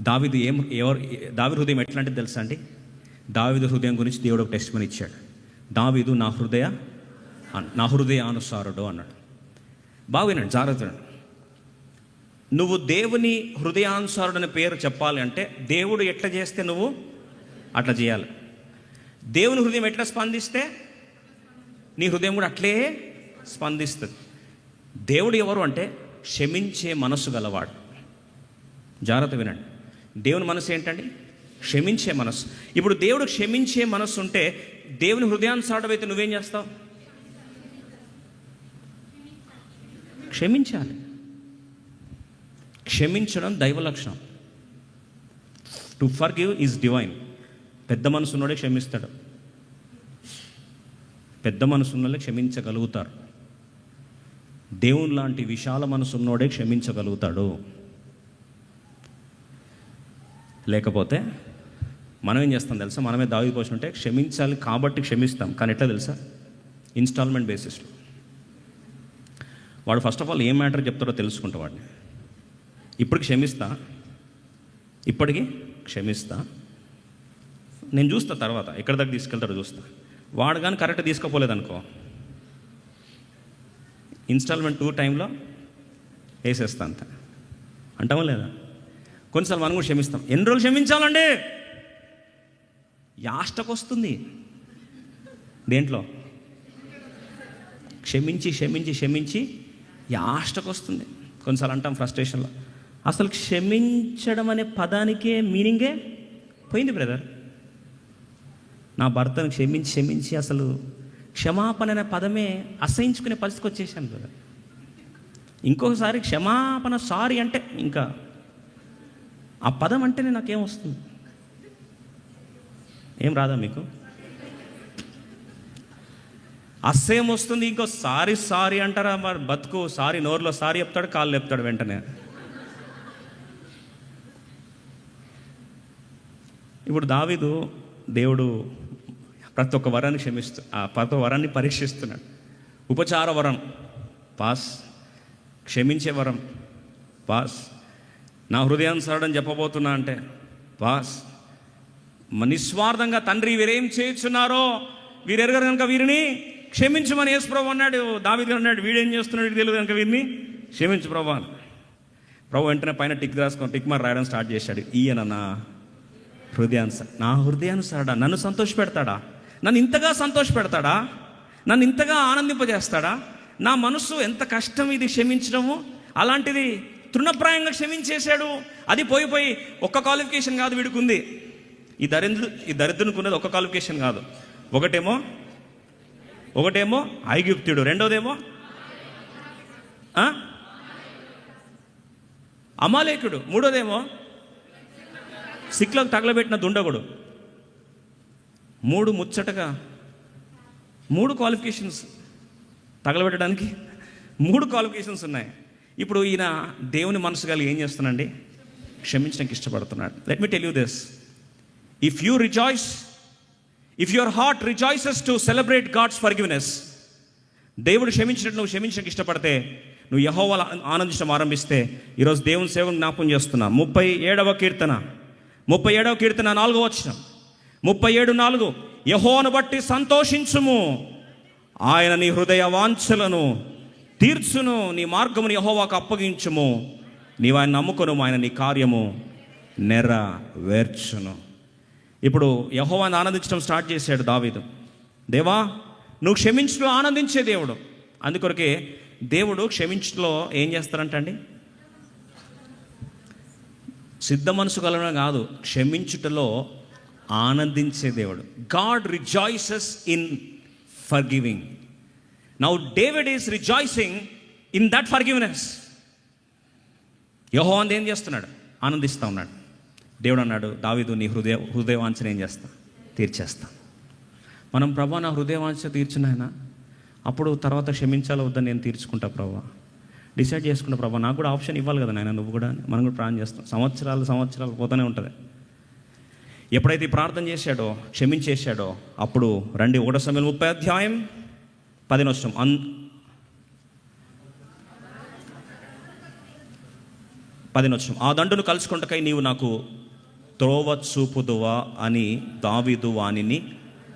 దావిదు ఏం ఎవరు దావి హృదయం ఎట్లాంటిది తెలుసా అండి? దావిదు హృదయం గురించి దేవుడు ఒక టెస్ట్ ఇచ్చాడు. దావిదు నా హృదయ నా హృదయానుసారుడు అన్నాడు. బాగా వినండి జాగ్రత్త నువ్వు దేవుని హృదయానుసారుడు అనే పేరు చెప్పాలి అంటే దేవుడు ఎట్లా చేస్తే నువ్వు అట్లా చేయాలి. దేవుని హృదయం ఎట్లా స్పందిస్తే నీ హృదయం కూడా అట్లే స్పందిస్తుంది. దేవుడు ఎవరు అంటే క్షమించే మనసు గలవాడు. జాగ్రత్త వినండి. దేవుని మనసు ఏంటండి? క్షమించే మనసు. ఇప్పుడు దేవుడు క్షమించే మనసు ఉంటే దేవుని హృదయానుసారుడు నువ్వేం చేస్తావు? క్షమించాలి. క్షమించడం దైవ లక్షణం. To forgive is divine. పెద్ద మనసు ఉన్నోడే క్షమిస్తాడు. పెద్ద మనసు ఉన్నోళ్ళే క్షమించగలుగుతారు. దేవుని లాంటి విశాల మనసు ఉన్నోడే క్షమించగలుగుతాడు. లేకపోతే మనం ఏం చేస్తాం తెలుసా? మనమే దావి పోసి ఉంటే క్షమించాలి కాబట్టి క్షమిస్తాం. కానీ ఎట్లా తెలుసా? ఇన్స్టాల్మెంట్ బేసిస్లో. వాడు ఫస్ట్ ఆఫ్ ఆల్ ఏం మ్యాటర్ చెప్తాడో తెలుసుకుంటా వాడిని. ఇప్పుడు క్షమిస్తా ఇప్పటికీ క్షమిస్తా. నేను చూస్తా తర్వాత ఎక్కడి దాకా తీసుకెళ్తాడో చూస్తా. వాడు కానీ కరెక్ట్ తీసుకోపోలేదనుకో. ఇన్స్టాల్మెంట్ టూ టైంలో వేసేస్తా అంత. అంటామా లేదా? కొన్నిసార్లు మనం కూడా క్షమిస్తాం. ఎన్ని రోజులు క్షమించాలండి? యాష్టకు వస్తుంది. దేంట్లో? క్షమించి క్షమించి క్షమించి యాష్టకు వస్తుంది. కొన్నిసార్లు అంటాం ఫ్రస్ట్రేషన్లో. అసలు క్షమించడం అనే పదానికే మీనింగే పోయింది బ్రదర్. నా భర్తను క్షమించి క్షమించి అసలు క్షమాపణ అనే పదమే అసహించుకునే పరిస్థితికి వచ్చేసాను బ్రదర్. ఇంకొకసారి క్షమాపణ సారీ అంటే ఇంకా ఆ పదం అంటేనే నాకేం వస్తుంది? ఏం రాదా మీకు? అస్సేం వస్తుంది? ఇంకో సారీ సారీ అంటారా? మరి బతుకు సారీ నోరులో సారీ చెప్తాడు కాళ్ళు చెప్తాడు వెంటనే. ఇప్పుడు దావీదు దేవుడు ప్రతి ఒక్క వరాన్ని క్షమిస్తూ ఆ ప్రతి ఒక్క వరాన్ని పరీక్షిస్తున్నాడు. ఉపచార వరం పాస్. క్షమించే వరం పాస్. నా హృదయానుసారడని చెప్పబోతున్నా అంటే పాస్ నిస్వార్థంగా తండ్రి వీరేం చేయుచున్నారో వీరెరగరు కనుక వీరిని క్షమించమని యేసు ప్రభు అన్నాడు దావిది అన్నాడు వీడేం చేస్తున్నాడు తెలియదు కనుక వీరిని క్షమించు ప్రభు అని ప్రభు వెంటనే పైన టిక్ రాసుకొని టిక్ మార్ రాయడం స్టార్ట్ చేశాడు. ఈయన నా హృదయానుసార నా హృదయానుసారడా నన్ను సంతోష పెడతాడా? నన్ను ఇంతగా సంతోష పెడతాడా? నన్ను ఇంతగా ఆనందింపజేస్తాడా? నా మనసు ఎంత కష్టం ఇది క్షమించడము? అలాంటిది తృణప్రాయంగా క్షమించేశాడు. అది పోయి పోయి ఒక్క క్వాలిఫికేషన్ కాదు వీడుకుంది. ఈ దరిద్రు ఈ దరిద్రనుకున్నది ఒక క్వాలిఫికేషన్ కాదు. ఒకటేమో ఒకటేమో ఐగుప్తుడు. రెండోదేమో అమాలేకుడు. మూడోదేమో సిక్లకు తగలబెట్టిన దుండగుడు. మూడు ముచ్చటగా మూడు క్వాలిఫికేషన్స్ తగలబెట్టడానికి మూడు క్వాలిఫికేషన్స్ ఉన్నాయి. ఇప్పుడు ఈయన దేవుని మనసు కలిగి ఏం చేస్తున్నాడండి? క్షమించడానికి ఇష్టపడుతున్నాడు. Let me tell you this if you rejoice if your heart rejoices to celebrate God's forgiveness దేవుడు క్షమించినట్టు నువ్వు క్షమించడానికి ఇష్టపడితే నువ్వు యహోవాల ఆనందించడం ఆరంభిస్తే ఈరోజు దేవుని సేవను జ్ఞాపకం చేస్తున్నా. ముప్పై ఏడవ కీర్తన. ముప్పై ఏడవ కీర్తన నాలుగో వచ్చిన ముప్పై ఏడు నాలుగు. యహోను బట్టి సంతోషించుము. ఆయన నీ హృదయ వాంఛలను తీర్చును నీ మార్గముని యహోవాకు అప్పగించుము. నీవు ఆయన నమ్ముకొను ఆయన నీ కార్యము నెరవేర్చును. ఇప్పుడు యహోవాన్ని ఆనందించడం స్టార్ట్ చేశాడు దావీదు. దేవా నువ్వు క్షమించలో ఆనందించే దేవుడు. అందుకొరకే దేవుడు క్షమించలో ఏం చేస్తారంటండి? సిద్ధ మనసు కలవడం కాదు క్షమించుటలో ఆనందించే దేవుడు. God rejoices in forgiving now David is rejoicing in that forgiveness యహోవాన్ ఏం చేస్తున్నాడు? ఆనందిస్తూ ఉన్నాడు. దేవుడు అన్నాడు దావీదు నీ హృదయ హృదయవాంఛన ఏం చేస్తా? తీర్చేస్తా. మనం ప్రభా నా హృదయవాంఛ తీర్చిన అప్పుడు తర్వాత క్షమించాలో వద్దని నేను తీర్చుకుంటా ప్రభా? డిసైడ్ చేసుకుంటా ప్రభా. నాకు కూడా ఆప్షన్ ఇవ్వాలి కదా నాయన నువ్వు కూడా? మనం కూడా ప్రాణం చేస్తాం. సంవత్సరాలు సంవత్సరాలు పోతూనే ఉంటుంది. ఎప్పుడైతే ప్రార్థన చేశాడో క్షమించేశాడో అప్పుడు రండి. ఒకటో సమయం ముప్పై అధ్యాయం. పదినొష్టం అన్ పదినొచ్చు ఆ దండును కలుసుకుంటకై నీవు నాకు త్రోవ చూపుదువా అని దావీదు వాణిని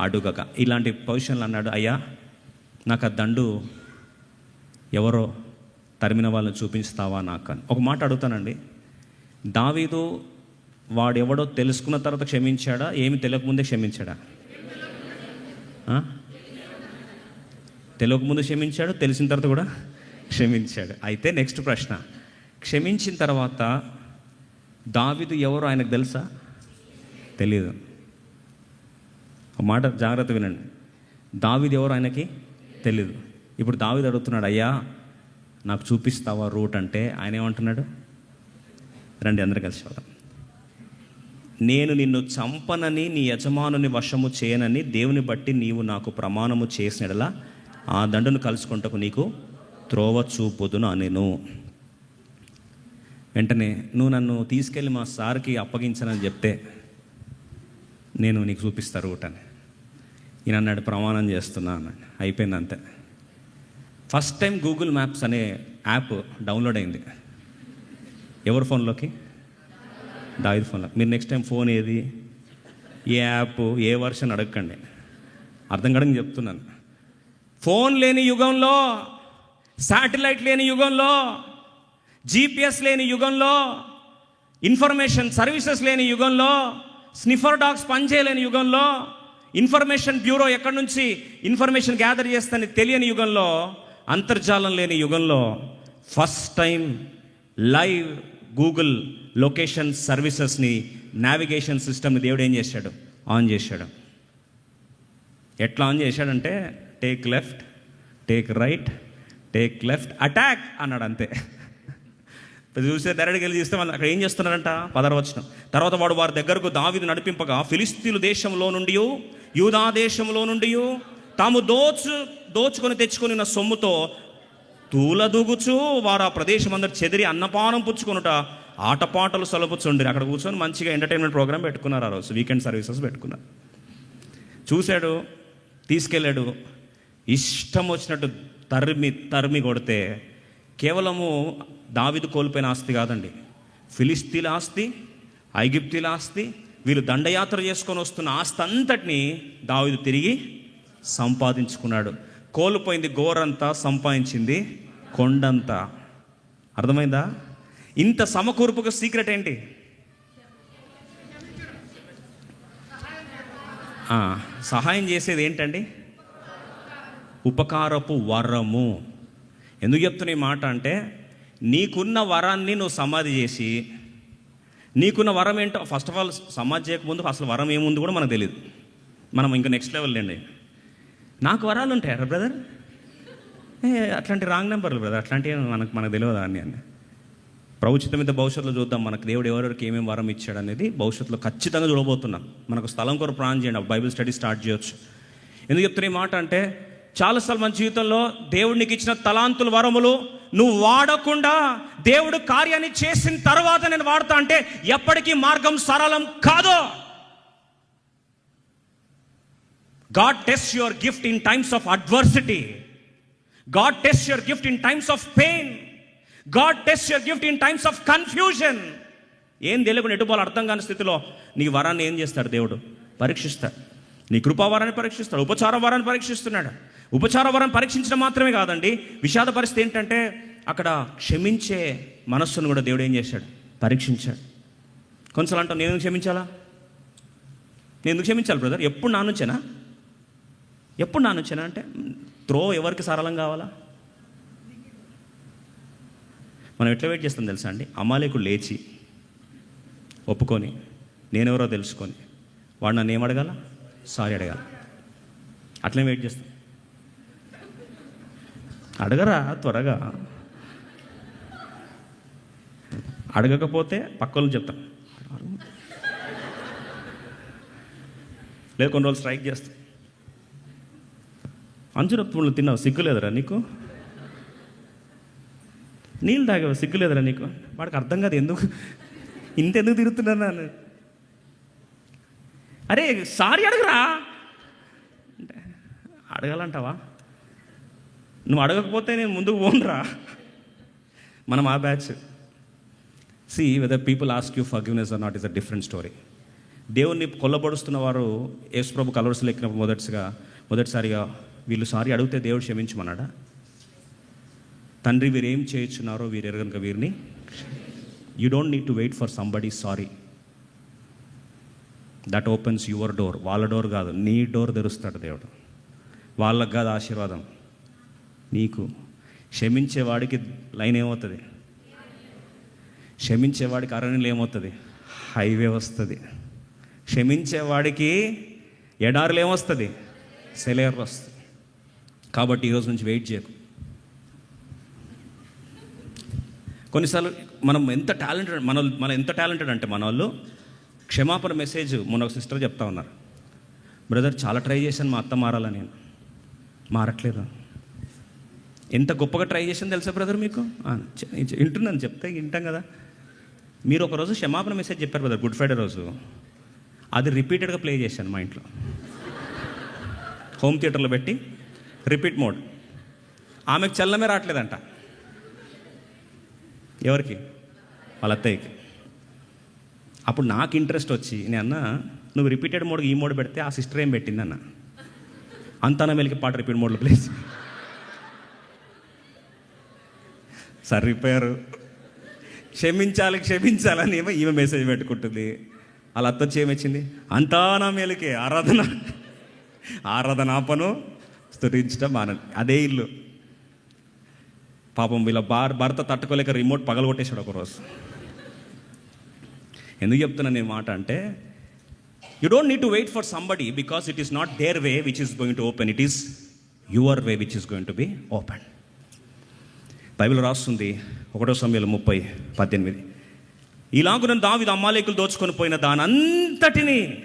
అడుగక ఇలాంటి పొజిషన్లు అన్నాడు అయ్యా నాకు ఆ దండు ఎవరో తరిమిన వాళ్ళని చూపిస్తావా నాకు అని. ఒక మాట అడుగుతానండి. దావీదు వాడెవడో తెలుసుకున్న తర్వాత క్షమించాడా? ఏమి తెలియకముందే క్షమించాడా? తెలియకముందు క్షమించాడు తెలిసిన తర్వాత కూడా క్షమించాడు. అయితే నెక్స్ట్ ప్రశ్న. క్షమించిన తర్వాత దావిదు ఎవరు ఆయనకు తెలుసా? తెలియదు మాట జాగ్రత్త వినండి. దావిది ఎవరు ఆయనకి తెలియదు ఇప్పుడు దావిది అడుగుతున్నాడు అయ్యా నాకు చూపిస్తావా రూట్ అంటే? ఆయన ఏమంటున్నాడు? రండి అందరు కలిసి చూద్దాం నేను నిన్ను చంపనని నీ యజమానుని వశము చేయనని దేవుని బట్టి నీవు నాకు ప్రమాణము చేసినడలా ఆ దండును కలుసుకుంటకు నీకు త్రోవ చూపుదును నేను వెంటనే నువ్వు నన్ను తీసుకెళ్ళి మా సార్కి అప్పగించనని చెప్తే నేను నీకు చూపిస్తా రూట్ అని ఈయన అన్నాడు ప్రమాణం చేస్తున్నా అన్నాడు. అయిపోయింది అంతే ఫస్ట్ టైం గూగుల్ మ్యాప్స్ అనే యాప్ డౌన్లోడ్ అయింది. ఎవరి ఫోన్లోకి? దావిద్ ఫోన్లో. మీరు నెక్స్ట్ టైం ఫోన్ ఏది? ఏ యాప్? ఏ వర్షన్ అడగకండి. అర్థం కాడని చెప్తున్నాను. ఫోన్ లేని యుగంలో శాటిలైట్ లేని యుగంలో జీపీఎస్ లేని యుగంలో ఇన్ఫర్మేషన్ సర్వీసెస్ లేని యుగంలో స్నిఫర్ డాగ్స్ పనిచేయలేని యుగంలో ఇన్ఫర్మేషన్ బ్యూరో ఎక్కడి నుంచి ఇన్ఫర్మేషన్ గ్యాదర్ చేస్తానని తెలియని యుగంలో అంతర్జాలం లేని యుగంలో first time live Google location సర్వీసెస్ని navigation సిస్టమ్ని దేవుడు ఏం చేశాడు? ఆన్ చేశాడు. ఎట్లా ఆన్ చేశాడంటే take left take right take left attack అన్నాడు అంతే. చూస్తే డైరెక్ట్గా వెళ్ళి చూస్తే వాళ్ళు అక్కడ ఏం చేస్తున్నారంట? పదరవచనం తర్వాత వాడు వారి దగ్గరకు దావిది నడిపింపగా ఫిలిస్తీన్లు దేశంలో నుండి యూదా దేశంలో నుండి తాము దోచు దోచుకొని తెచ్చుకొని ఉన్న సొమ్ముతో తూలదూగుచు వారు ఆ ప్రదేశం అందరు చెదిరి అన్నపానం పుచ్చుకొనుట ఆటపాటలు సొలపుచుండి అక్కడ కూర్చొని మంచిగా ఎంటర్టైన్మెంట్ ప్రోగ్రామ్ పెట్టుకున్నారు ఆ రోజు. వీకెండ్ సర్వీసెస్ పెట్టుకున్నారు. చూశాడు తీసుకెళ్ళాడు. ఇష్టం వచ్చినట్టు తరిమి తరిమి కొడితే కేవలము దావిదు కోల్పోయిన ఆస్తి కాదండి. ఫిలిస్తీన్ల ఆస్తి ఐగిప్తీల ఆస్తి వీళ్ళు దండయాత్ర చేసుకొని వస్తున్న ఆస్తి అంతటిని దావిదు తిరిగి సంపాదించుకున్నాడు. కోల్పోయింది గోరంతా సంపాదించింది కొండంతా. అర్థమైందా? ఇంత సమకూర్పుకు సీక్రెట్ ఏంటి? సహాయం చేసేది ఏంటండి? ఉపకారపు వరము. ఎందుకు చెప్తున్న ఈ మాట అంటే నీకున్న వరాన్ని నువ్వు సమాధి చేసి నీకున్న వరం ఏంటో ఫస్ట్ ఆఫ్ ఆల్ సమాధి చేయకముందు అసలు వరం ఏముంది కూడా మనకు తెలియదు మనం ఇంకా నెక్స్ట్ లెవెల్ అండి నాకు వరాలు ఉంటాయా బ్రదర్ ఏ అట్లాంటి రాంగ్ నెంబర్లు బ్రదర్ అట్లాంటివి మనకు మనకు తెలియదు అన్ని అన్నీ? ప్రవచిత మీద భవిష్యత్తులో చూద్దాం మనకు దేవుడు ఎవరెవరికి ఏమేమి వరం ఇచ్చాడు అనేది భవిష్యత్తులో ఖచ్చితంగా చూడబోతున్నాం. మనకు స్థలం కొరకు ప్రాణం చేయండి బైబిల్ స్టడీ స్టార్ట్ చేయొచ్చు. ఎందుకు చెప్తున్న మాట అంటే చాలాసార్లు మన జీవితంలో దేవుడికి ఇచ్చిన తలాంతులు వరములు నువ్వు వాడకుండా దేవుడు కార్యాన్ని చేసిన తర్వాత నేను వాడతా అంటే ఎప్పటికీ మార్గం సరళం కాదు. God test your gift in times of adversity God test your gift in times of pain God test your gift in times of confusion ఏం తెలియకుండా ఎటుపోవాలి అర్థం కాని స్థితిలో నీ వరాన్ని ఏం చేస్తాడు దేవుడు? పరీక్షిస్తాడు. నీ కృపావారాన్ని పరీక్షిస్తాడు ఉపచార వారాన్ని పరీక్షిస్తున్నాడు. ఉపచార వారాన్ని పరీక్షించడం మాత్రమే కాదండి విషాద పరిస్థితి ఏంటంటే అక్కడ క్షమించే మనస్సును కూడా దేవుడు ఏం చేశాడు? పరీక్షించాడు. కొంచెం అంటావు నేను ఎందుకు క్షమించాలా? నేను ఎందుకు క్షమించాలి బ్రదర్? ఎప్పుడు నా నుంచేనా? ఎప్పుడు నా నుంచేనా? అంటే త్రో ఎవరికి సరళం కావాలా? మనం ఎట్లా వెయిట్ చేస్తాం తెలుసా అండి? అమాలేకుడు లేచి ఒప్పుకొని నేనెవరో తెలుసుకొని వాడు నన్ను ఏం అడగాల? సారీ అడగాలి. అట్లే వెయిట్ చేస్తాం. అడగరా త్వరగా. అడగకపోతే పక్కలు చెప్తాం లేదు కొన్ని రోజులు స్ట్రైక్ చేస్తాం. అంచురత్వంలో తిన్నావు? సిగ్గులేదురా నీకు? నీళ్ళు తాగావు? సిగ్గులేదురా నీకు? వాడికి అర్థం కాదు ఎందుకు? ఇంతెందుకు తిరుగుతున్నాను నన్ను? అరే సారీ అడగరా. అంటే అడగాలంటావా? నువ్వు అడగకపోతే నేను ముందుకు పోనురా. మనం ఆ batch. See whether people ask you forgiveness or not is a different story దేవుణ్ణి కొల్లబడుస్తున్న వారు యేసుప్రభు కలవరసలు ఎక్కినప్పుడు మొదటిగా మొదటిసారిగా వీళ్ళు సారీ అడిగితే దేవుడు క్షమించమన్నాడా? తండ్రి వీరు ఏం చేయించున్నారో వీరు ఎరగనుక వీరిని. You don't need to wait for somebody sorry that opens your door వాళ్ళ డోర్ కాదు నీ డోర్ తెరుస్తాడు దేవుడు. వాళ్ళకు కాదు ఆశీర్వాదం. నీకు. క్షమించేవాడికి లైన్ ఏమవుతుంది? క్షమించేవాడికి అరణ్యులు ఏమవుతుంది? హైవే వస్తుంది. క్షమించేవాడికి ఎడారులు ఏమొస్తుంది? సెలేర్ వస్తుంది కాబట్టి ఈరోజు నుంచి వెయిట్ చేయకు. కొన్నిసార్లు మనం ఎంత టాలెంటెడ్ మన మన ఎంత టాలెంటెడ్ అంటే మన వాళ్ళు క్షమాపణ మెసేజ్ మొన్న ఒక సిస్టర్ చెప్తా ఉన్నారు. బ్రదర్ చాలా ట్రై చేశాను మా అత్త మారాలని నేను. మారట్లేదు? ఎంత గొప్పగా ట్రై చేశాను తెలుసా బ్రదర్ మీకు? వింటున్నాను చెప్తే వింటాం కదా. మీరు ఒకరోజు క్షమాపణ మెసేజ్ చెప్పారు బ్రదర్ గుడ్ ఫ్రైడే రోజు. అది రిపీటెడ్గా ప్లే చేశాను మా ఇంట్లో. హోమ్ థియేటర్లో పెట్టి రిపీట్ మోడ్. ఆమెకు చల్లమే రావట్లేదంట. ఎవరికి? వాళ్ళ అత్తయ్యకి. అప్పుడు నాకు ఇంట్రెస్ట్ వచ్చి నేను అన్న నువ్వు రిపీటెడ్ మోడ్ ఈ మోడ్ పెడితే ఆ సిస్టర్ ఏం పెట్టింది అన్న? అంతన మెలికి పాట రిపీట్ మోడ్లో ప్లేస్ సరిపోయారు. క్షమించాలి క్షమించాలని ఏమో ఈమె మెసేజ్ పెట్టుకుంటుంది. వాళ్ళ అత్తొచ్చి ఏమొచ్చింది? అంతా నా మేలుకే ఆరాధన ఆరాధన ఆపను స్తుతించడం అదే ఇల్లు. పాపం వీళ్ళ భార్ భర్త తట్టుకోలేక రిమోట్ పగలగొట్టేశాడు ఒకరోజు. ఎందుకు చెప్తున్నాను నేను మాట అంటే you don't need to wait for somebody because it is not their way which is going to open it is your way which is going to be open Bible రాస్తుంది ఒకటో సమయంలో ముప్పై పద్దెనిమిది. ఇలాగున దావిది అమ్మాలేకులు దోచుకొని పోయిన దాని అంతటిని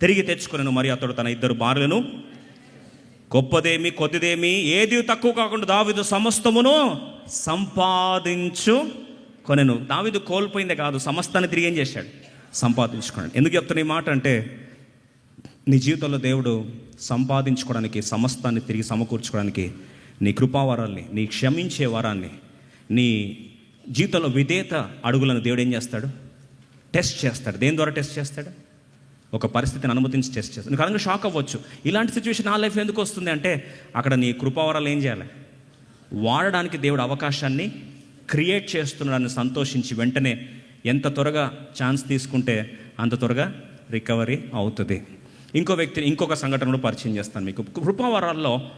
తిరిగి తెచ్చుకున్నాను మరి అతడు తన ఇద్దరు భార్యలను గొప్పదేమి కొద్దిదేమి ఏది తక్కువ కాకుండా దావిదు సమస్తమును సంపాదించు. కొనెను. దావిదు కోల్పోయిందే కాదు సమస్తాన్ని తిరిగి ఏం చేశాడు? సంపాదించుకున్నాడు. ఎందుకు చెప్తున్న ఈ మాట అంటే నీ జీవితంలో దేవుడు సంపాదించుకోవడానికి సమస్తాన్ని తిరిగి సమకూర్చుకోవడానికి నీ కృపావరాల్ని నీ క్షమించే వరాన్ని నీ జీవితంలో విధేత అడుగులను దేవుడు ఏం చేస్తాడు? టెస్ట్ చేస్తాడు. దేని ద్వారా టెస్ట్ చేస్తాడు? ఒక పరిస్థితిని అనుమతించి టెస్ట్ చేస్తాడు. నీకు అనగా షాక్ అవ్వచ్చు. ఇలాంటి సిచ్యువేషన్ నా లైఫ్ ఎందుకు వస్తుంది అంటే అక్కడ నీ కృపావరాలు ఏం చేయాలి? వాడడానికి దేవుడు అవకాశాన్ని క్రియేట్ చేస్తున్నాడని సంతోషించి వెంటనే ఎంత త్వరగా ఛాన్స్ తీసుకుంటే అంత త్వరగా రికవరీ అవుతుంది. ఇంకో వ్యక్తిని ఇంకొక సంఘటన కూడా పరిచయం చేస్తాను మీకు. కృపావరాల్లో